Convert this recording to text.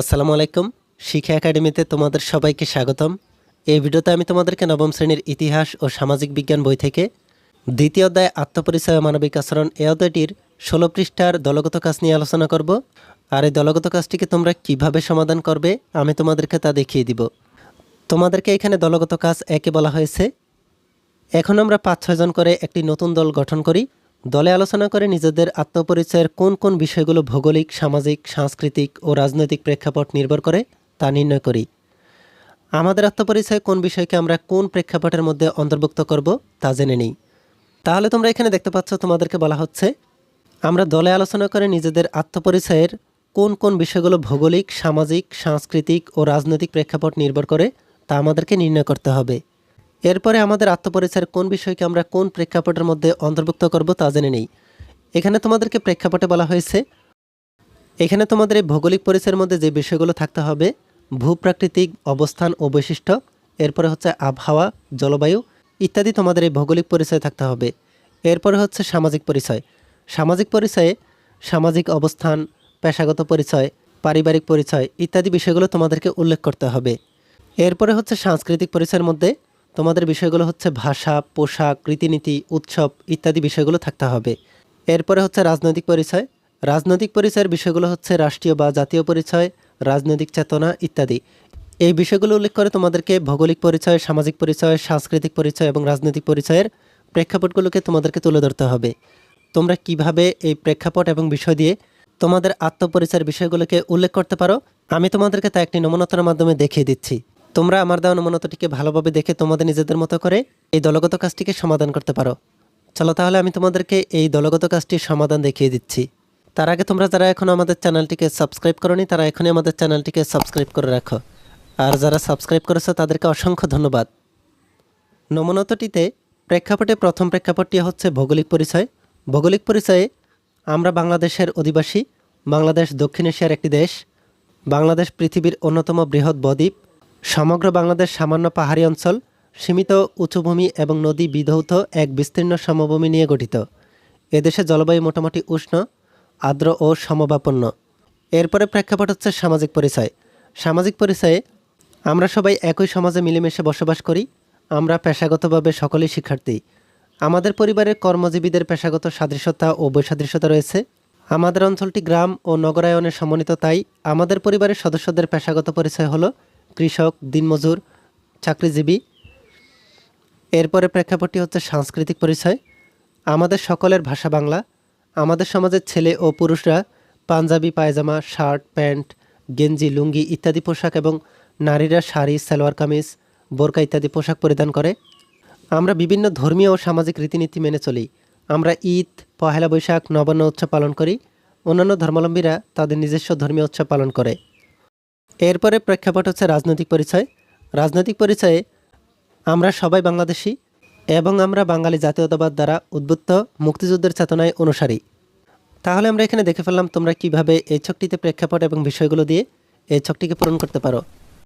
আসসালামু আলাইকুম। শিক্ষা একাডেমিতে তোমাদের সবাইকে স্বাগতম। এই ভিডিওতে আমি তোমাদেরকে নবম শ্রেণির ইতিহাস ও সামাজিক বিজ্ঞান বই থেকে দ্বিতীয় অধ্যায় আত্মপরিচয় মানবিক আচরণ এ অধ্যায়টির ষোলো পৃষ্ঠার দলগত কাজ নিয়ে আলোচনা করব। আর এই দলগত কাজটিকে তোমরা কীভাবে সমাধান করবে আমি তোমাদেরকে তা দেখিয়ে দিব। তোমাদেরকে এখানে দলগত কাজ একে বলা হয়েছে। এখন আমরা পাঁচ ছয়জন করে একটি নতুন দল গঠন করি। দলে আলোচনা করে নিজেদের আত্মপরিচয়ের কোন কোন বিষয়গুলো ভৌগোলিক, সামাজিক, সাংস্কৃতিক ও রাজনৈতিক প্রেক্ষাপট নির্ভর করে তা নির্ণয় করি। আমাদের আত্মপরিচয় কোন বিষয়কে আমরা কোন প্রেক্ষাপটের মধ্যে অন্তর্ভুক্ত করব তা জেনে নিই। তাহলে তোমরা এখানে দেখতে পাচ্ছ তোমাদেরকে বলা হচ্ছে, আমরা দলে আলোচনা করে নিজেদের আত্মপরিচয়ের কোন কোন বিষয়গুলো ভৌগোলিক, সামাজিক, সাংস্কৃতিক ও রাজনৈতিক প্রেক্ষাপট নির্ভর করে তা আমাদেরকে নির্ণয় করতে হবে। এরপরে আমাদের আত্মপরিচয়ের কোন বিষয়কে আমরা কোন প্রেক্ষাপটের মধ্যে অন্তর্ভুক্ত করব তা জেনে নেই। এখানে তোমাদেরকে প্রেক্ষাপটে বলা হয়েছে, এখানে তোমাদের এই ভৌগোলিক পরিচয়ের মধ্যে যে বিষয়গুলো থাকতে হবে, ভূপ্রাকৃতিক অবস্থান ও বৈশিষ্ট্য, এরপরে হচ্ছে আবহাওয়া, জলবায়ু ইত্যাদি তোমাদের এই ভৌগোলিক পরিচয় থাকতে হবে। এরপরে হচ্ছে সামাজিক পরিচয়। সামাজিক পরিচয়ে সামাজিক অবস্থান, পেশাগত পরিচয়, পারিবারিক পরিচয় ইত্যাদি বিষয়গুলো তোমাদেরকে উল্লেখ করতে হবে। এরপরে হচ্ছে সাংস্কৃতিক পরিচয়ের মধ্যে তোমাদের বিষয়গুলো হচ্ছে ভাষা, পোশাক, রীতিনীতি, উৎসব ইত্যাদি বিষয়গুলো থাকতে হবে। এরপরে হচ্ছে রাজনৈতিক পরিচয়। রাজনৈতিক পরিচয়ের বিষয়গুলো হচ্ছে রাষ্ট্রীয় বা জাতীয় পরিচয়, রাজনৈতিক চেতনা ইত্যাদি। এই বিষয়গুলো উল্লেখ করে তোমাদেরকে ভৌগোলিক পরিচয়, সামাজিক পরিচয়, সাংস্কৃতিক পরিচয় এবং রাজনৈতিক পরিচয়ের প্রেক্ষাপটগুলোকে তোমাদেরকে তুলে ধরতে হবে। তোমরা কীভাবে এই প্রেক্ষাপট এবং বিষয় দিয়ে তোমাদের আত্মপরিচয়ের বিষয়গুলোকে উল্লেখ করতে পারো? আমি তোমাদেরকে তা একটি নমনতার মাধ্যমে দেখিয়ে দিচ্ছি। তোমরা আমার দেওয়া নমনতাটিকে ভালোভাবে দেখে তোমাদের নিজেদের মতো করে এই দলগত কাজটিকে সমাধান করতে পারো। চলো তাহলে আমি তোমাদেরকে এই দলগত কাজটির সমাধান দেখিয়ে দিচ্ছি। তার আগে তোমরা যারা এখন আমাদের চ্যানেলটিকে সাবস্ক্রাইব করনি, তারা এখনই আমাদের চ্যানেলটিকে সাবস্ক্রাইব করে রাখো। আর যারা সাবস্ক্রাইব করেছ, তাদেরকে অসংখ্য ধন্যবাদ। নমনতটিতে প্রেক্ষাপটে প্রথম প্রেক্ষাপটটি হচ্ছে ভৌগোলিক পরিচয়। ভৌগোলিক পরিচয়ে আমরা বাংলাদেশের অধিবাসী, বাংলাদেশ দক্ষিণ এশিয়ার একটি দেশ, বাংলাদেশ পৃথিবীর অন্যতম বৃহৎ বদ্বীপ সমগ্র বাংলাদেশ সামান্য পাহাড়ি অঞ্চল, সীমিত উঁচুভূমি এবং নদী বিধৌত এক বিস্তীর্ণ সমভূমি নিয়ে গঠিত। এদেশে জলবায়ু মোটামুটি উষ্ণ, আর্দ্র ও সমবাপন্ন। এরপরে প্রেক্ষাপট হচ্ছে সামাজিক পরিচয়। সামাজিক পরিচয়ে আমরা সবাই একই সমাজে মিলেমিশে বসবাস করি, আমরা পেশাগতভাবে সকলেই শিক্ষার্থী। আমাদের পরিবারের কর্মজীবীদের পেশাগত সাদৃশ্যতা ও বৈসাদৃশ্যতা রয়েছে। আমাদের অঞ্চলটি গ্রাম ও নগরায়নের সমন্বিত, তাই আমাদের পরিবারের সদস্যদের পেশাগত পরিচয় হলো কৃষক, দিনমজুর, চাকরিজীবী। এরপরে প্রেক্ষাপটটি হচ্ছে সাংস্কৃতিক পরিচয়। আমাদের সকলের ভাষা বাংলা। আমাদের সমাজের ছেলে ও পুরুষরা পাঞ্জাবি, পায়জামা, শার্ট, প্যান্ট, গেঞ্জি, লুঙ্গি ইত্যাদি পোশাক এবং নারীরা শাড়ি, সালোয়ার কামিজ, বোরকা ইত্যাদি পোশাক পরিধান করে। আমরা বিভিন্ন ধর্মীয় ও সামাজিক রীতিনীতি মেনে চলি। আমরা ঈদ, পহেলা বৈশাখ, নবান্ন উৎসব পালন করি। অন্যান্য ধর্মাবলম্বীরা তাদের নিজস্ব ধর্মীয় উৎসব পালন করে। এরপরে প্রেক্ষাপট হচ্ছে রাজনৈতিক পরিচয়। রাজনৈতিক পরিচয়ে আমরা সবাই বাংলাদেশি এবং আমরা বাঙালি জাতীয়তাবাদ দ্বারা উদ্বুদ্ধ মুক্তিযুদ্ধের চেতনায় অনুসারী। তাহলে আমরা এখানে দেখে ফেললাম তোমরা কীভাবে এই ছকটিতে প্রেক্ষাপট এবং বিষয়গুলো দিয়ে এই ছকটিকে পূরণ করতে পারো।